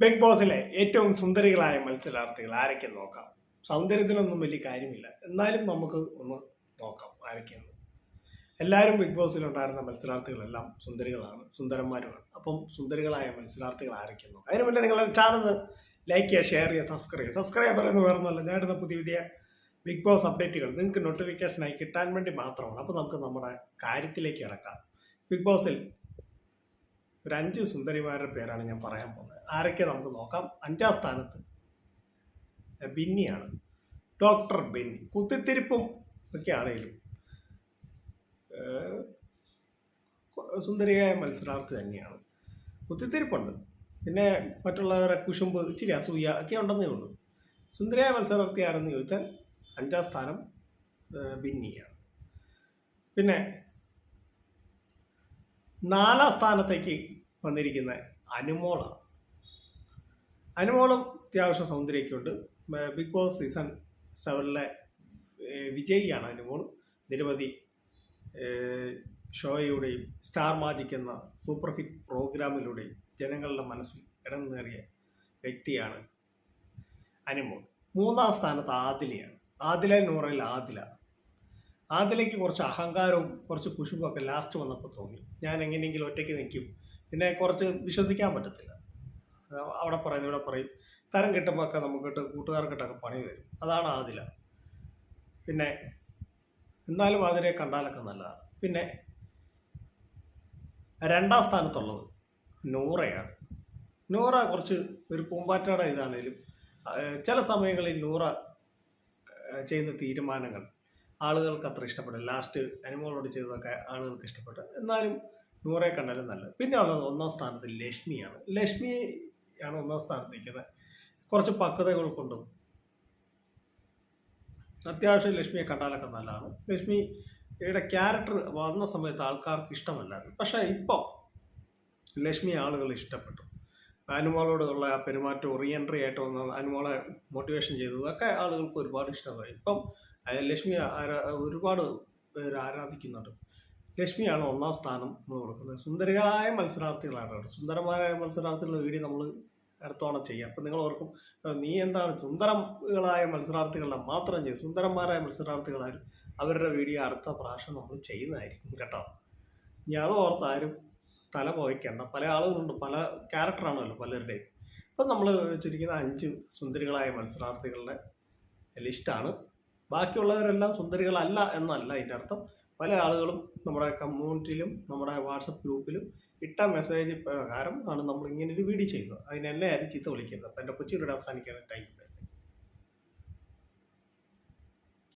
Big ബോസിലെ ഏറ്റവും സുന്ദരികളായ മത്സരാർത്ഥികൾ ആരൊക്കെ നോക്കാം? സൗന്ദര്യത്തിനൊന്നും വലിയ കാര്യമില്ല. എന്നാലും നമുക്ക് ഒന്ന് നോക്കാം ആരൊക്കെയെന്ന് എല്ലാവരും ബിഗ് ബോസിലുണ്ടായിരുന്ന മത്സരാർത്ഥികളെല്ലാം സുന്ദരികളാണ് സുന്ദരന്മാരുമാണ്. അപ്പം സുന്ദരികളായ മത്സരാർത്ഥികൾ ആരൊക്കെ നോക്കാം? അതിനു മുന്നേ നിങ്ങൾ ചാനൽ ലൈക്ക് ചെയ്യുക ഷെയർ ചെയ്യുക സബ്സ്ക്രൈബ് ചെയ്യുക. സബ്സ്ക്രൈബ് പറയുന്നത് വേറൊന്നുമല്ല ഞാനിടുന്ന പുതിയ പുതിയ ബിഗ് ബോസ് അപ്ഡേറ്റുകൾ നിങ്ങൾക്ക് നോട്ടിഫിക്കേഷനായി കിട്ടാൻ വേണ്ടി മാത്രമാണ്. അപ്പോൾ നമുക്ക് നമ്മുടെ കാര്യത്തിലേക്ക് കിടക്കാം. ബിഗ് ബോസിൽ ഒരു അഞ്ച് സുന്ദരിമാരുടെ പേരാണ് ഞാൻ പറയാൻ പോകുന്നത്. ആരൊക്കെ നമുക്ക് നോക്കാം. അഞ്ചാം സ്ഥാനത്ത് ബിന്നിയാണ്. ഡോക്ടർ ബിന്നി. കുത്തിത്തിരിപ്പും ഒക്കെ ആണെങ്കിലും സുന്ദരിയായ മത്സരാർത്ഥി തന്നെയാണ്. കുത്തിത്തിരിപ്പുണ്ട്. പിന്നെ മറ്റുള്ളവരെ കുശുമ്പ് ഇച്ചിരി അസൂയ ഒക്കെ ഉണ്ടെന്നേ ഉള്ളൂ. സുന്ദരിയായ മത്സരാർത്ഥി ആരെന്ന് ചോദിച്ചാൽ അഞ്ചാം സ്ഥാനം ബിന്നിയാണ്. പിന്നെ നാലാം സ്ഥാനത്തേക്ക് വന്നിരിക്കുന്ന അനുമോളാണ്. അനുമോളും അത്യാവശ്യം സൗന്ദര്യമൊക്കെയുണ്ട്. ബിഗ് ബോസ് സീസൺ സെവനിലെ വിജയിയാണ് അനുമോൾ. നിരവധി ഷോയുടെയും സ്റ്റാർ മാജിക് എന്ന സൂപ്പർ ഹിറ്റ് പ്രോഗ്രാമിലൂടെയും ജനങ്ങളുടെ മനസ്സിൽ ഇടം നേറിയ വ്യക്തിയാണ് അനുമോൾ. മൂന്നാം സ്ഥാനത്ത് ആദിലയാണ്. ആദില പറയുന്നത് ആദില. ആദിലയ്ക്ക് കുറച്ച് അഹങ്കാരവും കുറച്ച് കുശുമ്പൊക്കെ ലാസ്റ്റ് വന്നപ്പോൾ തോന്നി. ഞാൻ എങ്ങനെയെങ്കിലും ഒറ്റയ്ക്ക് നിൽക്കും. പിന്നെ കുറച്ച് വിശ്വസിക്കാൻ പറ്റത്തില്ല. അവിടെ പറയുന്നു ഇവിടെ പറയും. തരം കിട്ടുമ്പോൾ ഒക്കെ നമുക്കിട്ട് കൂട്ടുകാർക്കിട്ടൊക്കെ പണി തരും. അതാണ് ആദില. പിന്നെ എന്നാലും ആതിരെ കണ്ടാലൊക്കെ നല്ലതാണ്. പിന്നെ രണ്ടാം സ്ഥാനത്തുള്ളത് നൂറയാണ്. നൂറ കുറച്ച് ഒരു പൂമ്പാറ്റയുടെ ഇതാണേലും ചില സമയങ്ങളിൽ നൂറ ചെയ്യുന്ന തീരുമാനങ്ങൾ ആളുകൾക്ക് അത്ര ഇഷ്ടപ്പെടില്ല. ലാസ്റ്റ് അനിമോളോട് ചെയ്തതൊക്കെ ആളുകൾക്ക് ഇഷ്ടപ്പെട്ടു. എന്നാലും നൂറെ കണ്ടാലും നല്ലത്. പിന്നെ ഉള്ളത് ഒന്നാം സ്ഥാനത്ത് ലക്ഷ്മിയാണ്. ലക്ഷ്മി ആണ് ഒന്നാം സ്ഥാനത്ത് നിൽക്കുന്നത്. കുറച്ച് പക്വതകൾ കൊണ്ടും അത്യാവശ്യം ലക്ഷ്മിയെ കണ്ടാലൊക്കെ നല്ലതാണ്. ലക്ഷ്മിയുടെ ക്യാരക്ടർ വന്ന സമയത്ത് ആൾക്കാർക്ക് ഇഷ്ടമല്ലായിരുന്നു. പക്ഷേ ഇപ്പോൾ ലക്ഷ്മി ആളുകൾ ഇഷ്ടപ്പെട്ടു. അനുമോളോടുള്ള ആ പെരുമാറ്റം റീഎൻട്രി ആയിട്ട് വന്ന അനുമോളെ മോട്ടിവേഷൻ ചെയ്തു ഒക്കെ ആളുകൾക്ക് ഒരുപാട് ഇഷ്ടമായി. ഇപ്പം ലക്ഷ്മി ആരാ ഒരുപാട് പേര് ആരാധിക്കുന്നുണ്ട്. ലക്ഷ്മിയാണ് ഒന്നാം സ്ഥാനം നമ്മൾ കൊടുക്കുന്നത്. സുന്ദരികളായ മത്സരാർത്ഥികളാണ് കേട്ടോ. സുന്ദരമായ മത്സരാർത്ഥികളുടെ വീഡിയോ നമ്മൾ അടുത്തോണം ചെയ്യാം. അപ്പം നിങ്ങൾ ഓർക്കും നീ എന്താണ് സുന്ദരങ്ങളായ മത്സരാർത്ഥികളുടെ മാത്രം ചെയ്യും. സുന്ദരന്മാരായ മത്സരാർത്ഥികളാരും അവരുടെ വീഡിയോ അടുത്ത പ്രാവശ്യം നമ്മൾ ചെയ്യുന്നതായിരിക്കും കേട്ടോ. ഇനി അത് ഓർത്ത് ആരും തല പോയിക്കണ്ട പല ആളുകളുണ്ട് പല ക്യാരക്ടറാണല്ലോ പലരുടെയും. അപ്പം നമ്മൾ വെച്ചിരിക്കുന്ന അഞ്ച് സുന്ദരികളായ മത്സരാർത്ഥികളുടെ ലിസ്റ്റാണ്. ബാക്കിയുള്ളവരെല്ലാം സുന്ദരികളല്ല എന്നല്ല അതിന്റെ അർത്ഥം. പല ആളുകളും നമ്മുടെ കമ്മ്യൂണിറ്റിയിലും നമ്മുടെ വാട്സപ്പ് ഗ്രൂപ്പിലും ഇട്ട മെസ്സേജ് പ്രകാരം ആണ് നമ്മൾ ഇങ്ങനെ ഒരു വീഡിയോ ചെയ്യുന്നത്. അതിനെല്ലാം ആരും ചീത്ത വിളിക്കുന്നത് അപ്പം എന്റെ കൊച്ചിയുടെ അവസാനിക്കാൻ ടൈം